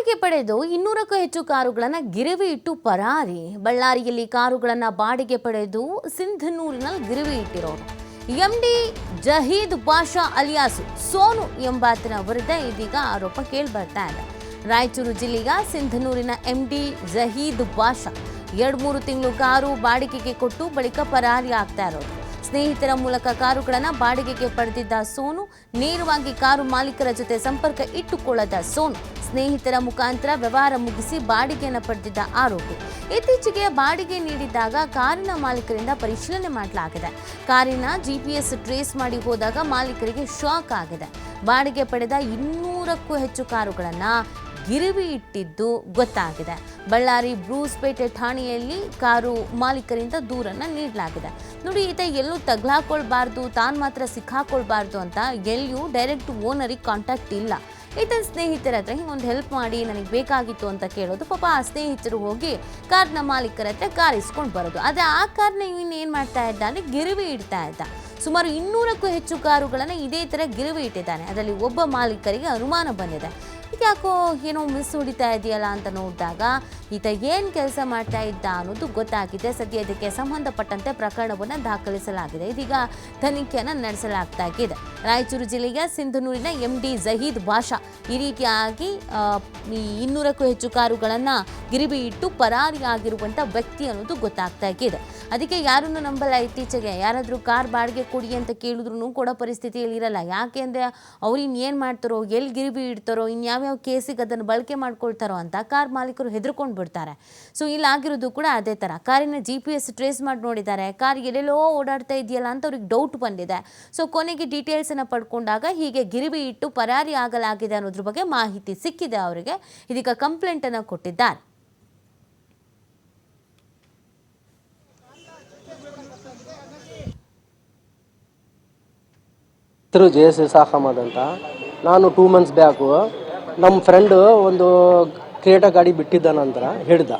ಬಾಡಿಗೆ ಪಡೆದು ಇನ್ನೂರಕ್ಕೂ ಹೆಚ್ಚು ಕಾರುಗಳನ್ನು ಗಿರವಿ ಇಟ್ಟು ಪರಾರಿ. ಬಳ್ಳಾರಿಯಲ್ಲಿ ಕಾರುಗಳನ್ನು ಬಾಡಿಗೆ ಪಡೆದು ಸಿಂಧನೂರಿನಲ್ಲಿ ಗಿರವಿ ಇಟ್ಟಿರೋರು. ಎಂಡಿ ಜಹೀದ್ ಬಾಷಾ ಅಲಿಯಾಸ್, ಸೋನು ಎಂಬಾತನ ವಿರುದ್ಧ ಇದೀಗ ಆರೋಪ ಕೇಳಿಬರ್ತಾ ಇದೆ. ರಾಯಚೂರು ಜಿಲ್ಲೆಯ ಸಿಂಧನೂರಿನ ಎಂಡಿ ಜಹೀದ್ ಬಾಷಾ ಎರಡು ಮೂರು ತಿಂಗಳು ಕಾರು ಬಾಡಿಗೆಗೆ ಕೊಟ್ಟು ಬಳಿಕ ಪರಾರಿ ಆಗ್ತಾ ಇರೋದು. ಸ್ನೇಹಿತರ ಮೂಲಕ ಕಾರುಗಳನ್ನು ಬಾಡಿಗೆಗೆ ಪಡೆದಿದ್ದ ಸೋನು, ನೇರವಾಗಿ ಕಾರು ಮಾಲೀಕರ ಜೊತೆ ಸಂಪರ್ಕ ಇಟ್ಟುಕೊಳ್ಳದ ಸೋನು, ಸ್ನೇಹಿತರ ಮುಖಾಂತರ ವ್ಯವಹಾರ ಮುಗಿಸಿ ಬಾಡಿಗೆಯನ್ನು ಪಡೆದಿದ್ದ ಆರೋಪಿ. ಇತ್ತೀಚೆಗೆ ಬಾಡಿಗೆ ನೀಡಿದ್ದಾಗ ಕಾರಿನ ಮಾಲೀಕರಿಂದ ಪರಿಶೀಲನೆ ಮಾಡಲಾಗಿದೆ. ಕಾರಿನ ಜಿಪಿಎಸ್ ಟ್ರೇಸ್ ಮಾಡಿ ಹೋದಾಗ ಮಾಲೀಕರಿಗೆ ಶಾಕ್ ಆಗಿದೆ. ಬಾಡಿಗೆ ಪಡೆದ ಇನ್ನೂರಕ್ಕೂ ಹೆಚ್ಚು ಕಾರುಗಳನ್ನು ಗಿರಿವಿ ಇಟ್ಟಿದ್ದು ಗೊತ್ತಾಗಿದೆ. ಬಳ್ಳಾರಿ ಬ್ರೂಸ್ಪೇಟೆ ಠಾಣೆಯಲ್ಲಿ ಕಾರು ಮಾಲೀಕರಿಂದ ದೂರನ್ನು ನೀಡಲಾಗಿದೆ. ನೋಡಿ ಈತ ಎಲ್ಲೂ ತಗ್ಲಾಕೊಳ್ಬಾರ್ದು, ತಾನು ಮಾತ್ರ ಸಿಕ್ಕಾಕೊಳ್ಬಾರ್ದು ಅಂತ ಎಲ್ಲಿಯೂ ಡೈರೆಕ್ಟ್ ಓನರಿಗೆ ಕಾಂಟ್ಯಾಕ್ಟ್ ಇಲ್ಲ. ಈತನ ಸ್ನೇಹಿತರ ಹತ್ರ ಹಿಂಗೊಂದು ಹೆಲ್ಪ್ ಮಾಡಿ, ನನಗೆ ಬೇಕಾಗಿತ್ತು ಅಂತ ಕೇಳೋದು. ಪಾಪ ಆ ಸ್ನೇಹಿತರು ಹೋಗಿ ಕಾರ್ನ ಮಾಲೀಕರ ಹತ್ರ ಕಾರ್ ಇಸ್ಕೊಂಡು ಬರೋದು. ಆದರೆ ಆ ಕಾರ್ನ ಏನು ಮಾಡ್ತಾ ಇದ್ದ ಅಂದರೆ ಗಿರಿವಿ ಇಡ್ತಾ ಇದ್ದ. ಸುಮಾರು ಇನ್ನೂರಕ್ಕೂ ಹೆಚ್ಚು ಕಾರುಗಳನ್ನು ಇದೇ ಥರ ಗಿರಿವಿ ಇಟ್ಟಿದ್ದಾನೆ. ಅದರಲ್ಲಿ ಒಬ್ಬ ಮಾಲೀಕರಿಗೆ ಅನುಮಾನ ಬಂದಿದೆ. ಇದ್ಯಾಕೋ ಏನೋ ಮಿಸ್ ಹೊಡಿತಾ ಇದೆಯಲ್ಲ ಅಂತ ನೋಡಿದಾಗ ಈತ ಏನು ಕೆಲಸ ಮಾಡ್ತಾ ಇದ್ದ ಅನ್ನೋದು ಗೊತ್ತಾಗಿದೆ. ಸದ್ಯ ಇದಕ್ಕೆ ಸಂಬಂಧಪಟ್ಟಂತೆ ಪ್ರಕರಣವನ್ನು ದಾಖಲಿಸಲಾಗಿದೆ. ಇದೀಗ ತನಿಖೆಯನ್ನು ನಡೆಸಲಾಗ್ತಾ ಇದೆ. ರಾಯಚೂರು ಜಿಲ್ಲೆಯ ಸಿಂಧನೂರಿನ ಎಂ ಡಿ ಜಹೀದ್ ಬಾಷಾ ಈ ರೀತಿಯಾಗಿ ಇನ್ನೂರಕ್ಕೂ ಹೆಚ್ಚು ಕಾರುಗಳನ್ನು ಗಿರಿಬಿ ಇಟ್ಟು ಪರಾರಿಯಾಗಿರುವಂಥ ವ್ಯಕ್ತಿ ಅನ್ನೋದು ಗೊತ್ತಾಗ್ತಾ ಇದೆ. ಅದಕ್ಕೆ ಯಾರನ್ನು ನಂಬಲ್ಲ ಇತ್ತೀಚೆಗೆ? ಯಾರಾದರೂ ಕಾರ್ ಬಾಡಿಗೆ ಕೊಡಿ ಅಂತ ಕೇಳಿದ್ರು ಕೂಡ ಪರಿಸ್ಥಿತಿಯಲ್ಲಿ ಇರಲ್ಲ. ಯಾಕೆ ಅಂದರೆ ಅವ್ರು ಇನ್ನೇನು ಮಾಡ್ತಾರೋ, ಎಲ್ಲಿ ಗಿರಿಬಿ ಇಡ್ತಾರೋ ಇನ್ಯಾವ್ಯಾವ ಕೇಸಿಗೆ ಅದನ್ನು ಬಳಕೆ ಮಾಡ್ಕೊಳ್ತಾರೋ ಅಂತ ಕಾರ್ ಮಾಲೀಕರು ಹೆದರ್ಕೊಂಡು ಬಿಡ್ತಾರೆ. ಸೊ ಇಲ್ಲಾಗಿರೋದು ಕೂಡ ಅದೇ ಥರ ಕಾರಿನ ಜಿ ಪಿ ಎಸ್ ಟ್ರೇಸ್ ಮಾಡಿ ನೋಡಿದ್ದಾರೆ. ಕಾರ್ ಎಲ್ಲೆಲ್ಲೋ ಓಡಾಡ್ತಾ ಇದೆಯಲ್ಲ ಅಂತ ಅವ್ರಿಗೆ ಡೌಟ್ ಬಂದಿದೆ. ಸೊ ಕೊನೆಗೆ ಡೀಟೇಲ್ಸನ್ನು ಪಡ್ಕೊಂಡಾಗ ಹೀಗೆ ಗಿರಿವಿ ಇಟ್ಟು ಪರಾರಿ ಆಗಲಾಗಿದೆ ಅನ್ನೋದ್ರ ಬಗ್ಗೆ ಮಾಹಿತಿ ಸಿಕ್ಕಿದೆ ಅವರಿಗೆ. ಇದೀಗ ಕಂಪ್ಲೇಂಟನ್ನು ಕೊಟ್ಟಿದ್ದಾರೆ. ಹೆಸರು ಜೆ ಎಸ್ ಇಸಾಕ್ ಅಹಮದ್ ಅಂತ. ನಾನು ಟೂ ಮಂತ್ಸ್ ಬ್ಯಾಕು ನಮ್ಮ ಫ್ರೆಂಡು ಒಂದು ಕ್ರೇಟಾ ಗಾಡಿ ಬಿಟ್ಟಿದ್ದ ನಂತರ ಹಿಡ್ದ.